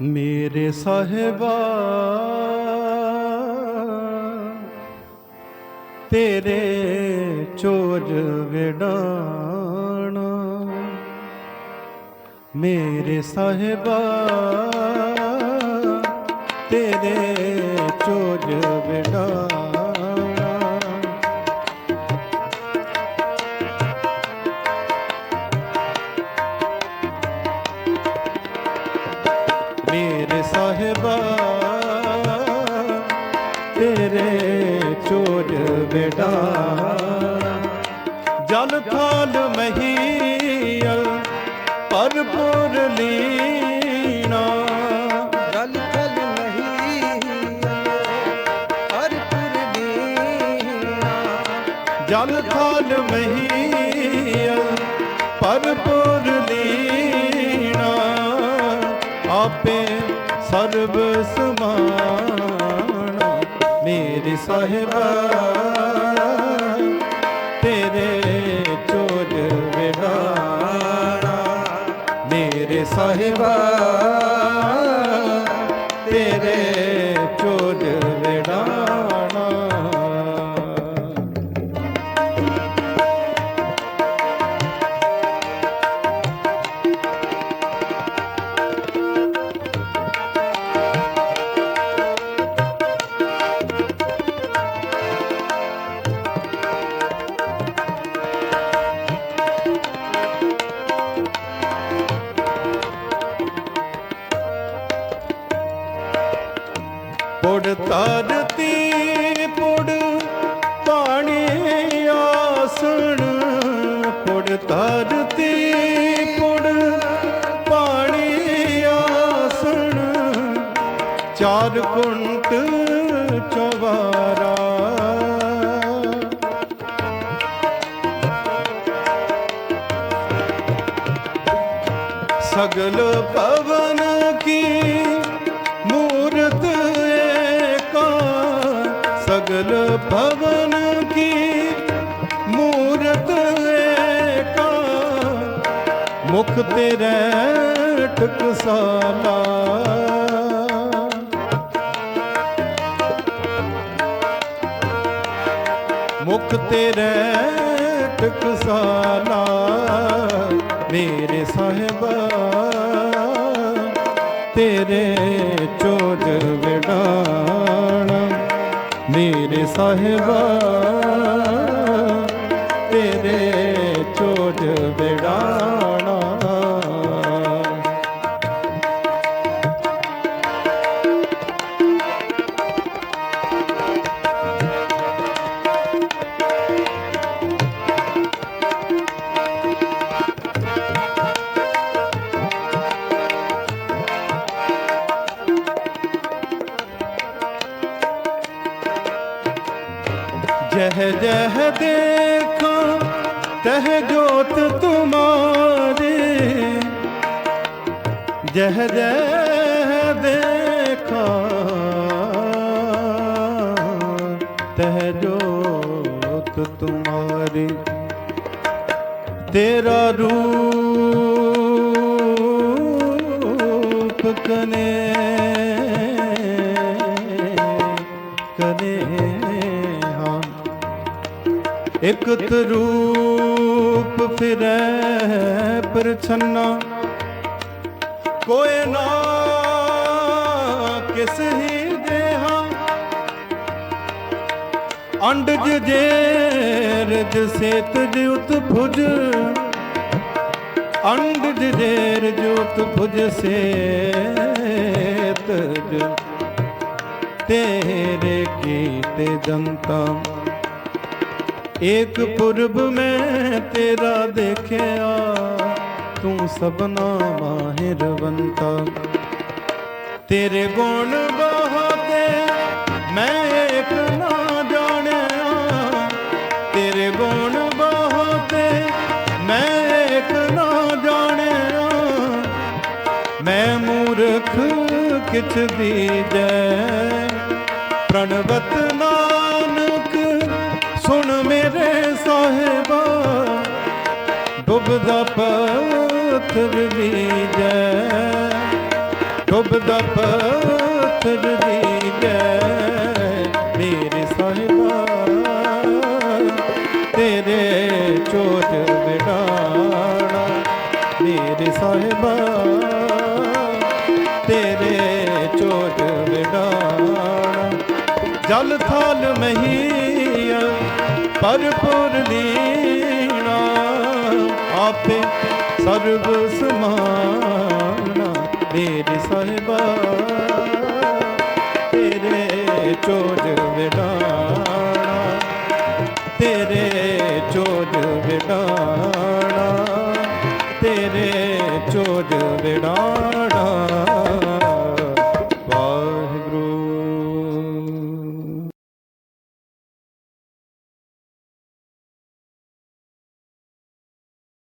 ਮੇਰੇ ਸਾਹਿਬਾ ਤੇਰੇ ਚੋਜ ਵਿਡਾਣਾ ਮੇਰੇ ਸਾਹਿਬਾ ਤੇਰੇ ਚੋਜ ਵਿਡਾਣਾ ਚੋਜ ਬੇੜਾ ਜਲ ਥਾਲ ਮਹੀਲ ਪਰਪੁਰ ਲੀਣਾ ਗਲ ਗਲ ਨਹੀਂ ਹਰ ਪੁਰਨੀਆ ਜਲ ਸਾਹਿਬਾ ਤੇਰੇ ਚੋਜ ਵਿਹਾਣਾ ਮੇਰੇ ਸਾਹਿਬਾ ਤੇਰੇ ਚੋਜ ਧਰਤੀ ਪੁੜ ਪਾਣੀ ਆਸਣ। ਪੁੜ ਧਰਤੀ ਪੁੜ ਪਾਣੀ ਆਸਣ। ਚਾਰ ਕੁੰਟ ਚਵਾਰਾ ਸਗਲ ਪਵਨ ਮੁਖ ਤੇਰੇ ਟਕਸਾਲਾ। ਮੁਖ ਤੇਰੇ ਟਕਸਾਲਾ ਮੇਰੇ ਸਾਹਿਬਾ ਤੇਰੇ ਚੋਜ ਵਿਡਾਣਾ ਮੇਰੇ ਸਾਹਿਬਾ। जह जह देखा तह जोत तुम्हारे जह जह देखा तह जोत तुम्हारे तेरा रूप कने ਇਕਤ ਰੂਪ ਫਿਰੈ ਪਰਛਨਾ। ਕੋਏ ਨਾ ਕਿਸ ਹੀ ਦੇਹਾ। ਅੰਡਜ ਜੇਰਜ ਸੇਤਜ ਉਤ ਭੁਜ। ਅੰਡਜ ਜੇਰਜ ਉਤ ਭੁਜ ਸੇਤਜ ਤੇਰੇ ਕੀਤੇ ਦੰਤਾਂ ਏਕ ਪੁਰਬ ਮੈਂ ਤੇਰਾ ਦੇਖਿਆ, ਤੂੰ ਸਭਨਾ ਮਾਹਿਰਵੰਤਾ ਤੇਰੇ ਗੁਣ ਬਹੁਤੇ ਮੈਂ ਏਕ ਨਾ ਜਾਣਿਆ। ਤੇਰੇ ਗੁਣ ਬਹੁਤੇ ਮੈਂ ਏਕ ਨਾ ਜਾਣਿਆ। ਮੈਂ ਮੂਰਖ ਕਿਛ ਦੀਜੈ ਪ੍ਰਣਵਤ ਨਾ ਡੁੱਬਦਾ ਪੱਥਰ ਬੀਜੈ ਡੁੱਬਦਾ ਪੱਥਰ ਦੀ ਜੈ। ਮੇਰੇ ਸਾਹਿਬਾ, ਤੇਰੇ ਚੋਟ ਵਿਡਾਣਾ ਮੇਰੇ ਸਾਹਿਬਾ, ਤੇਰੇ ਚੋਟ ਵਿਡਾਣਾ ਜਲ ਥਾਲ ਮਹੀਆ ਪਰਪੁਰ ਲੀਣਾ ਆਪੇ ਸਰਬ ਸਮਾਨਾ ਮੇਰੇ ਸਾਹਿਬਾ ਤੇਰੇ ਚੋਜ ਵਿਡਾਣਾ